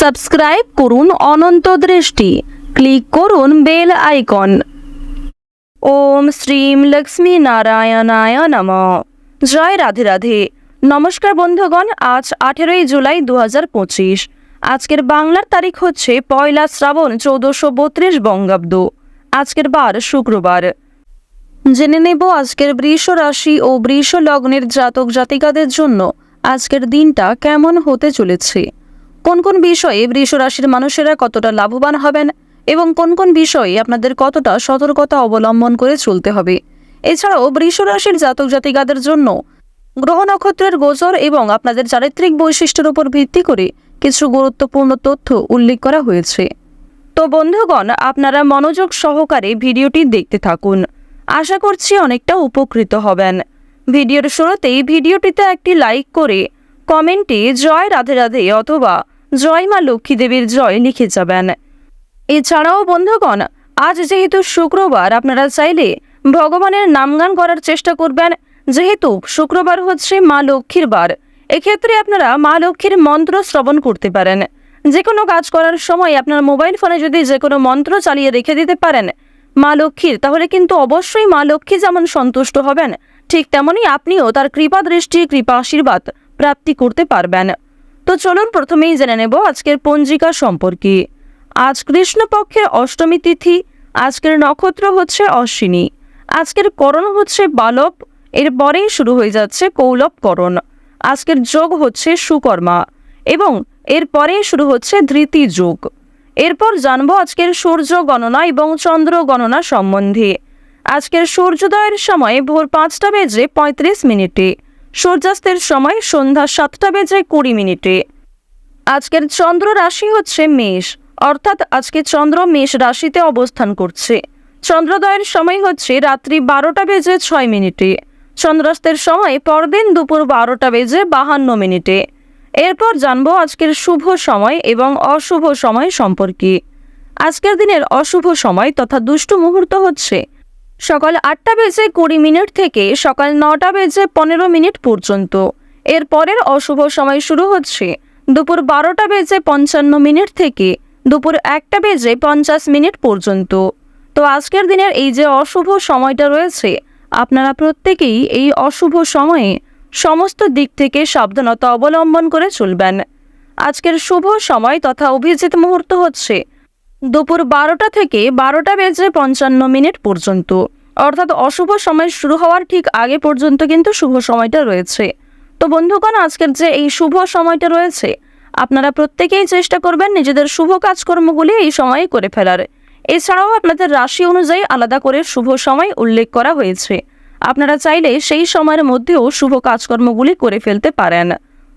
Subscribe করুন অনন্ত দৃষ্টি। Click করুন বেল আইকন। ওম শ্রীম লক্ষ্মী নারায়ণায় নম। জয় রাধে রাধে। নমস্কার বন্ধুগণ, আজ আঠেরোই জুলাই দু আজকের বাংলার তারিখ হচ্ছে পয়লা শ্রাবণ চৌদ্দশো বত্রিশ বঙ্গাব্দ। আজকের বার শুক্রবার। জেনে নেব আজকের বৃষ রাশি ও বৃষ লগ্নের জাতক জাতিকাদের জন্য আজকের দিনটা কেমন হতে চলেছে। কোন কোন বিষয়ে বৃষ রাশির মানুষেরা কতটা লাভবান হবেন এবং কোন কোন বিষয়ে আপনাদের কতটা সতর্কতা অবলম্বন করে চলতে হবে? এছাড়াও বৃষ রাশির জাতক জাতিকাদের জন্য গ্রহ নক্ষত্রের গোচর এবং আপনাদের চারিত্রিক বৈশিষ্ট্যের উপর ভিত্তি করে কিছু গুরুত্বপূর্ণ তথ্য উল্লেখ করা হয়েছে। তো বন্ধুগণ, আপনারা মনোযোগ সহকারে ভিডিওটি দেখতে থাকুন। আশা করছি অনেকটা উপকৃত হবেন। ভিডিওর শুরুতেই ভিডিওটিতে একটি লাইক করে কমেন্টে জয় রাধে রাধে অথবা জয় মা লক্ষ্মী দেবীর জয় লিখে যাবেন। এছাড়াও বন্ধুগণ, আজ যেহেতু শুক্রবার, আপনারা চাইলে ভগবানের নামগান করার চেষ্টা করবেন। যেহেতু শুক্রবার হচ্ছে মা লক্ষ্মীর বার, এক্ষেত্রে আপনারা মা লক্ষ্মীর মন্ত্র শ্রবণ করতে পারেন। যে কোনো কাজ করার সময় আপনার মোবাইল ফোনে যদি যে কোনো মন্ত্র চালিয়ে রেখে দিতে পারেন মা লক্ষ্মীর, তাহলে কিন্তু অবশ্যই মা লক্ষ্মী যেমন সন্তুষ্ট হবেন, ঠিক তেমনই আপনিও তার কৃপা দৃষ্টি, কৃপা আশীর্বাদ প্রাপ্তি করতে পারবেন। তো চলুন প্রথমেই জেনে নেব আজকের পঞ্জিকা সম্পর্কে। আজ কৃষ্ণপক্ষের অষ্টমী তিথি, আজকের নক্ষত্র হচ্ছে অশ্বিনী। আজকের করণ হচ্ছে বালব এরপরেই শুরু হয়ে যাচ্ছে কৌলব করণ। আজকের যোগ হচ্ছে সুকর্মা এবং এরপরেই শুরু হচ্ছে ধৃতি যোগ। এরপর জানব আজকের সূর্য গণনা এবং চন্দ্র গণনা সম্বন্ধে। আজকের সূর্যোদয়ের সময় ভোর পাঁচটা বেজে পঁয়ত্রিশ মিনিটে সূর্যাস্তের সময় সন্ধ্যা সাতটা বেজে কুড়ি মিনিটে। আজকের চন্দ্র রাশি হচ্ছে মেষ, অর্থাৎ আজকে চন্দ্র মেষ রাশিতে অবস্থান করছে। চন্দ্রোদয়ের সময় হচ্ছে রাত্রি বারোটা বেজে ছয় মিনিটে। চন্দ্রাস্তের সময় পরদিন দুপুর বারোটা বেজে বাহান্ন মিনিটে। এরপর জানব আজকের শুভ সময় এবং অশুভ সময় সম্পর্কে। আজকের দিনের অশুভ সময় তথা দুষ্টু মুহূর্ত হচ্ছে সকাল আটটা বেজে কুড়ি মিনিট থেকে সকাল নটা বেজে পনেরো মিনিট পর্যন্ত। এর পরের অশুভ সময় শুরু হচ্ছে দুপুর বারোটা বেজে পঞ্চান্ন মিনিট থেকে দুপুর একটা বেজে পঞ্চাশ মিনিট পর্যন্ত। তো আজকের দিনের এই যে অশুভ সময়টা রয়েছে, আপনারা প্রত্যেকেই এই অশুভ সময়ে সমস্ত দিক থেকে সাবধানতা অবলম্বন করে চলবেন। আজকের শুভ সময় তথা অভিজিৎ মুহূর্ত হচ্ছে দুপুর বারোটা থেকে বারোটা বেজে পঞ্চান্ন মিনিট পর্যন্ত। অর্থাৎ অশুভ সময় শুরু হওয়ার ঠিক আগে পর্যন্ত কিন্তু শুভ সময়টা রয়েছে। তো বন্ধুগণ, আজকের যে এই শুভ সময়টা রয়েছে, আপনারা প্রত্যেকেই চেষ্টা করবেন নিজেদের শুভ কাজকর্মগুলি এই সময়ে করে ফেলার। এছাড়াও আপনাদের রাশি অনুযায়ী আলাদা করে শুভ সময় উল্লেখ করা হয়েছে। আপনারা চাইলে সেই সময়ের মধ্যেও শুভ কাজকর্মগুলি করে ফেলতে পারেন।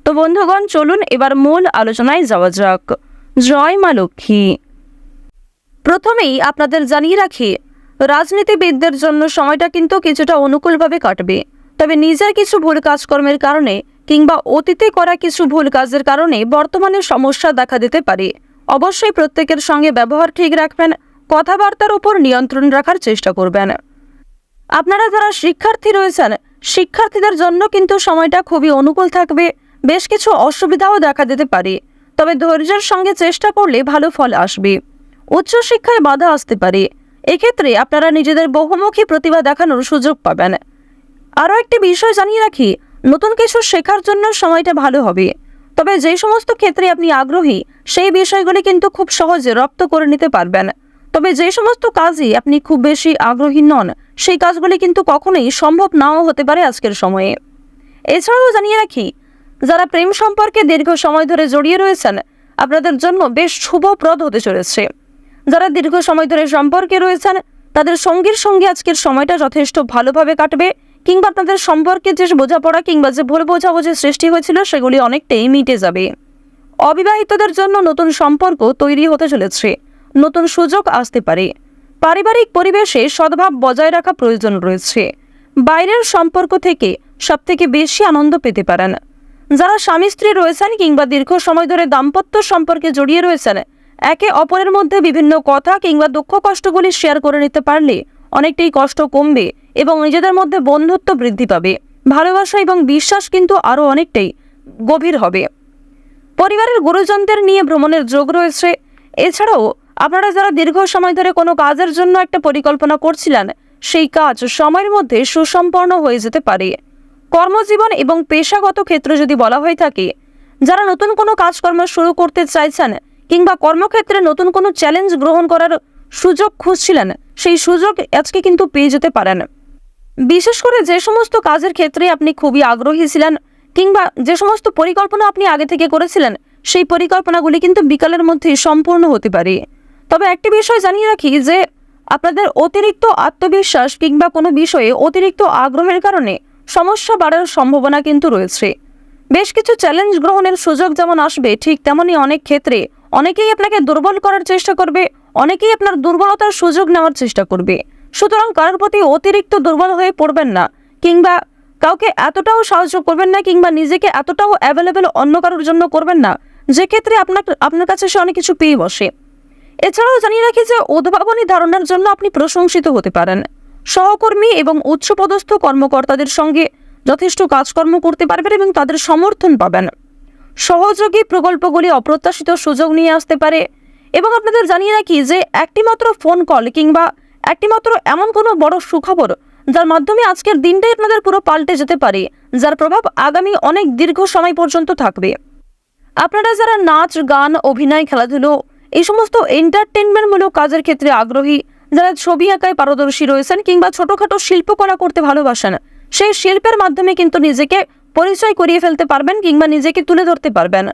তো বন্ধুগণ, চলুন এবার মূল আলোচনায় যাওয়া যাক। জয় মা লক্ষ্মী। প্রথমেই আপনাদের জানিয়ে রাখি, রাজনীতিবিদদের জন্য সময়টা কিন্তু কিছুটা অনুকূলভাবে কাটবে। তবে নিজের কিছু ভুল কাজকর্মের কারণে কিংবা অতীতে করা কিছু ভুল কাজের কারণে বর্তমানে সমস্যা দেখা দিতে পারে। অবশ্যই প্রত্যেকের সঙ্গে ব্যবহার ঠিক রাখবেন, কথাবার্তার উপর নিয়ন্ত্রণ রাখার চেষ্টা করবেন। আপনারা যারা শিক্ষার্থী রয়েছেন, শিক্ষার্থীদের জন্য কিন্তু সময়টা খুবই অনুকূল থাকবে, বেশ কিছু অসুবিধাও দেখা দিতে পারে। তবে ধৈর্যের সঙ্গে চেষ্টা করলে ভালো ফল আসবে। উচ্চশিক্ষায় বাধা আসতে পারে। এক্ষেত্রে আপনারা নিজেদের বহুমুখী প্রতিভা দেখানোর সুযোগ পাবেন। আরও একটি বিষয় জানিয়ে রাখি, নতুন কিছু শেখার জন্য সময়টা ভালো হবে। তবে যে সমস্ত ক্ষেত্রে আপনি আগ্রহী, সেই বিষয়গুলি কিন্তু খুব সহজে রপ্ত করে নিতে পারবেন। তবে যে সমস্ত কাজই আপনি খুব বেশি আগ্রহী নন, সেই কাজগুলি কিন্তু কখনোই সম্ভব নাও হতে পারে আজকের সময়ে। এছাড়াও জানিয়ে রাখি, যারা প্রেম সম্পর্কে দীর্ঘ সময় ধরে জড়িয়ে রয়েছেন, আপনাদের জন্য বেশ শুভপ্রদ হতে চলেছে। যারা দীর্ঘ সময় ধরে সম্পর্কে রয়েছেন, তাদের সঙ্গীর সঙ্গে আজকের সময়টা যথেষ্ট ভালোভাবে কাটবে কিংবা আপনাদের সম্পর্কে যে বোঝাপড়া কিংবা যে ভুল বোঝাবুঝির সৃষ্টি হয়েছিল, সেগুলি অনেকটাই মিটে যাবে। অবিবাহিতদের জন্য নতুন সম্পর্ক তৈরি হতে চলেছে। নতুন সুযোগ আসতে পারে। পারিবারিক পরিবেশে সদ্ভাব বজায় রাখা প্রয়োজন রয়েছে। বাইরের সম্পর্ক থেকে সবথেকে বেশি আনন্দ পেতে পারেন। যারা স্বামী স্ত্রী রয়েছেন কিংবা দীর্ঘ সময় ধরে দাম্পত্য সম্পর্কে জড়িয়ে রয়েছেন একে অপরের মধ্যে বিভিন্ন কথা কিংবা দুঃখ কষ্টগুলি শেয়ার করে নিতে পারলে অনেকটাই কষ্ট কমবে এবং নিজেদের মধ্যে বন্ধুত্ব বৃদ্ধি পাবে। ভালোবাসা এবং বিশ্বাস কিন্তু আরও অনেকটাই গভীর হবে। পরিবারের গুরুজনদের নিয়ে ভ্রমণের যোগ রয়েছে। এছাড়াও আপনারা যারা দীর্ঘ সময় ধরে কোনো কাজের জন্য একটা পরিকল্পনা করছিলেন, সেই কাজ সময়ের মধ্যে সুসম্পন্ন হয়ে যেতে পারে। কর্মজীবন এবং পেশাগত ক্ষেত্র যদি বলা হয়ে থাকে, যারা নতুন কোনো কাজকর্ম শুরু করতে চাইছেন কিংবা কর্মক্ষেত্রে নতুন কোনো চ্যালেঞ্জ গ্রহণ করার সুযোগ খুঁজছিলেন, সেই সুযোগ আজকে কিন্তু পেয়ে যেতে পারেন। বিশেষ করে যে সমস্ত কাজের ক্ষেত্রে আপনি খুবই আগ্রহী ছিলেন, কিংবা যে সমস্ত পরিকল্পনা আপনি আগে থেকে করেছিলেন, সেই পরিকল্পনাগুলি কিন্তু বিকালের মধ্যেই সম্পূর্ণ হতে পারে। তবে একটি বিষয় জানিয়ে রাখি যে, আপনাদের অতিরিক্ত আত্মবিশ্বাস কিংবা কোনো বিষয়ে অতিরিক্ত আগ্রহের কারণে সমস্যা বাড়ার সম্ভাবনা কিন্তু রয়েছে। বেশ কিছু চ্যালেঞ্জ গ্রহণের সুযোগ যেমন আসবে, ঠিক তেমনই অনেক ক্ষেত্রে অনেকেই আপনাকে দুর্বল করার চেষ্টা করবে, অনেকেই আপনার দুর্বলতার সুযোগ নেওয়ার চেষ্টা করবে। সুতরাং কারোর প্রতি অতিরিক্ত দুর্বল হয়ে পড়বেন না, কিংবা কাউকে এতটাও সাহায্য করবেন না, কিংবা নিজেকে এতটাও অ্যাভেলেবেল অন্য কারোর জন্য করবেন না যে ক্ষেত্রে আপনার আপনার কাছে সে অনেক কিছু পেয়ে বসে। এছাড়াও জানিয়ে রাখি যে উদ্ভাবনী ধারণার জন্য আপনি প্রশংসিত হতে পারেন। সহকর্মী এবং উচ্চপদস্থ কর্মকর্তাদের সঙ্গে যথেষ্ট কাজকর্ম করতে পারবেন এবং তাদের সমর্থন পাবেন। সহযোগী প্রকল্পগুলি অপ্রত্যাশিত সুযোগ নিয়ে আসতে পারে। এবং আপনাদের জানিয়ে রাখি যে একটিমাত্র ফোন কল কিংবা একটিমাত্র এমন কোনো বড় সুখবর যার মাধ্যমে আজকের দিনটাই আপনাদের পুরো পাল্টে যেতে পারে, যার প্রভাব আগামী অনেক দীর্ঘ সময় পর্যন্ত থাকবে। আপনারা যারা নাচ, গান, অভিনয়, খেলাধুলো, এই সমস্ত এন্টারটেনমেন্টমূলক কাজের ক্ষেত্রে আগ্রহী, যারা ছবি আঁকায় পারদর্শী রয়েছেন কিংবা ছোটোখাটো শিল্পকলা করতে ভালোবাসেন, সেই শিল্পের মাধ্যমে কিন্তু নিজেকে পরিচয় করিয়ে ফেলতে পারবেন কিংবা নিজেকে তুলে ধরতে পারবেন।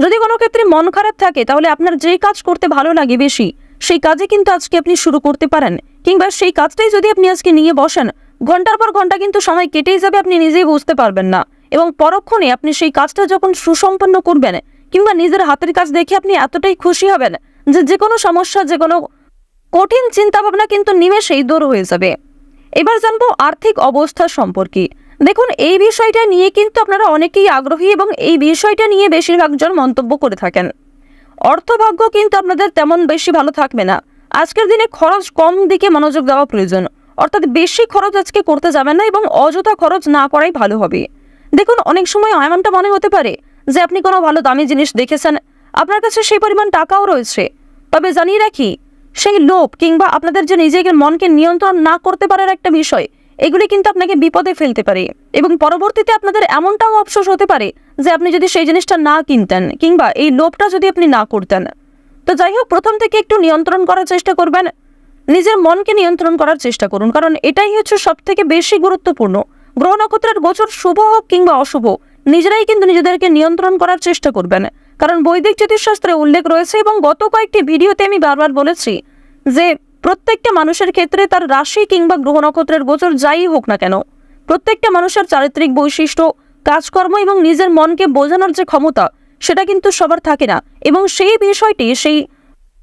যদি কোনো ক্ষেত্রে মন খারাপ থাকে, তাহলে আপনার যেই কাজ করতে ভালো লাগে বেশি, সেই কাজে কিন্তু আজকে আপনি শুরু করতে পারেন। কিংবা সেই কাজটাই যদি আপনি আজকে নিয়ে বসেন, ঘণ্টার পর ঘণ্টা কিন্তু সময় কেটেই যাবে, আপনি নিজেই বুঝতে পারবেন না। এবং পরক্ষণে আপনি সেই কাজটা যখন সুসম্পন্ন করবেন, কিংবা নিজের হাতের কাজ দেখে আপনি এতটাই খুশি হবেন যে যে কোনো সমস্যা যে কোনো কঠিন চিন্তাভাবনা কিন্তু নিমেষেই দূর হয়ে যাবে। এবার জানব আর্থিক অবস্থা সম্পর্কে। দেখুন, এই বিষয়টা নিয়ে কিন্তু আপনারা অনেকেই আগ্রহী এবং এই বিষয়টা নিয়ে বেশিরভাগ জন মন্তব্য করে থাকেন। অর্থভাগ্য কিন্তু আপনাদের তেমন বেশি ভালো থাকবে না। আজকের দিনে খরচ কম দিকে মনোযোগ দেওয়া প্রয়োজন। অর্থাৎ বেশি খরচ আজকে করতে যাবেন না এবং অযথা খরচ না করাই ভালো হবে। দেখুন, অনেক সময় এমনটা মনে হতে পারে যে আপনি কোনো ভালো দামি জিনিস দেখেছেন, আপনার কাছে সেই পরিমাণ টাকাও রয়েছে। তবে জানিয়ে রাখি, সেই লোভ কিংবা আপনাদের যে নিজেকে মনকে নিয়ন্ত্রণ না করতে পারার একটা বিষয় এগুলি কিন্তু আপনাকে বিপদে ফেলতে পারে এবং পরবর্তীতে আপনাদের এমনটাও অফসোস হতে পারে যে আপনি যদি সেই জিনিসটা না কিনতেন কিংবা এই লোভটা যদি আপনি না করতেন। তো যাই হোক, প্রথম থেকে একটু নিয়ন্ত্রণ করার চেষ্টা করবেন। নিজের মনকে নিয়ন্ত্রণ করার চেষ্টা করুন, কারণ এটাই হচ্ছে সব থেকে বেশি গুরুত্বপূর্ণ। গ্রহ নক্ষত্রের গোচর শুভ হোক কিংবা অশুভ, নিজেরাই কিন্তু নিজেদেরকে নিয়ন্ত্রণ করার চেষ্টা করবেন। কারণ বৈদিক জ্যোতিষশাস্ত্রে উল্লেখ রয়েছে এবং গত কয়েকটি ভিডিওতে আমি বারবার বলেছি যে প্রত্যেকটা মানুষের ক্ষেত্রে তার রাশি কিংবা গ্রহ নক্ষত্রের গোচর যাই হোক না কেন, প্রত্যেকটা মানুষের চারিত্রিক বৈশিষ্ট্য, কাজকর্ম এবং নিজের মনকে বোঝানোর যে ক্ষমতা, সেটা কিন্তু সবার থাকে না। এবং সেই বিষয়টি, সেই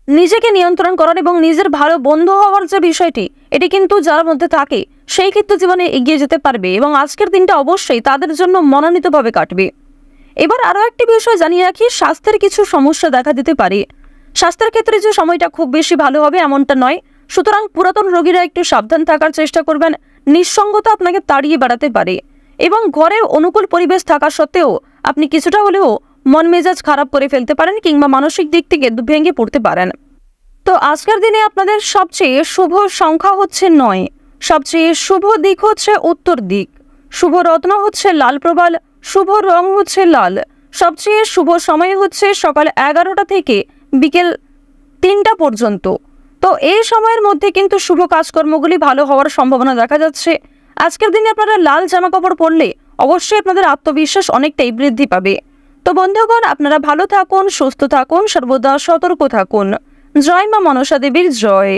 নিজেকে নিয়ন্ত্রণ করার এবং নিজের ভালো বন্ধু হওয়ার যে বিষয়টি, এটি কিন্তু যার মধ্যে থাকে, সেই ক্ষেত্রে জীবনে এগিয়ে যেতে পারবে এবং আজকের দিনটা অবশ্যই তাদের জন্য মনোনীতভাবে কাটবে। এবার আরও একটি বিষয় জানিয়ে রাখি, স্বাস্থ্যের কিছু সমস্যা দেখা দিতে পারে। স্বাস্থ্যের ক্ষেত্রে যে সময়টা খুব বেশি ভালো হবে এমনটা নয় সুতরাং পুরাতন রোগীরা একটু সাবধান থাকার চেষ্টা করবেন। নিঃসঙ্গতা আপনাকে তাড়িয়ে বেড়াতে পারে। এবং ঘরে অনুকূল পরিবেশ থাকা সত্ত্বেও আপনি কিছুটা হলেও মন মেজাজ খারাপ করে ফেলতে পারেন কিংবা মানসিক দিক থেকে ভেঙে পড়তে পারেন। তো আজকের দিনে আপনাদের সবচেয়ে শুভ সংখ্যা হচ্ছে নয়। সবচেয়ে শুভ দিক হচ্ছে উত্তর দিক। শুভ রত্ন হচ্ছে লাল প্রবাল, শুভ রং হচ্ছে লাল। সবচেয়ে শুভ সময় হচ্ছে সকাল এগারোটা থেকে বিকেল তিনটা পর্যন্ত। তো এই সময়ের মধ্যে কিন্তু শুভ কাজকর্মগুলি ভালো হওয়ার সম্ভাবনা দেখা যাচ্ছে। আজকের দিনে আপনারা লাল জামা কাপড় পরলে অবশ্যই আপনাদের আত্মবিশ্বাস অনেকটাই বৃদ্ধি পাবে। তো বন্ধুগণ, আপনারা ভালো থাকুন, সুস্থ থাকুন, সর্বদা সতর্ক থাকুন। জয় মা মনসা দেবীর জয়।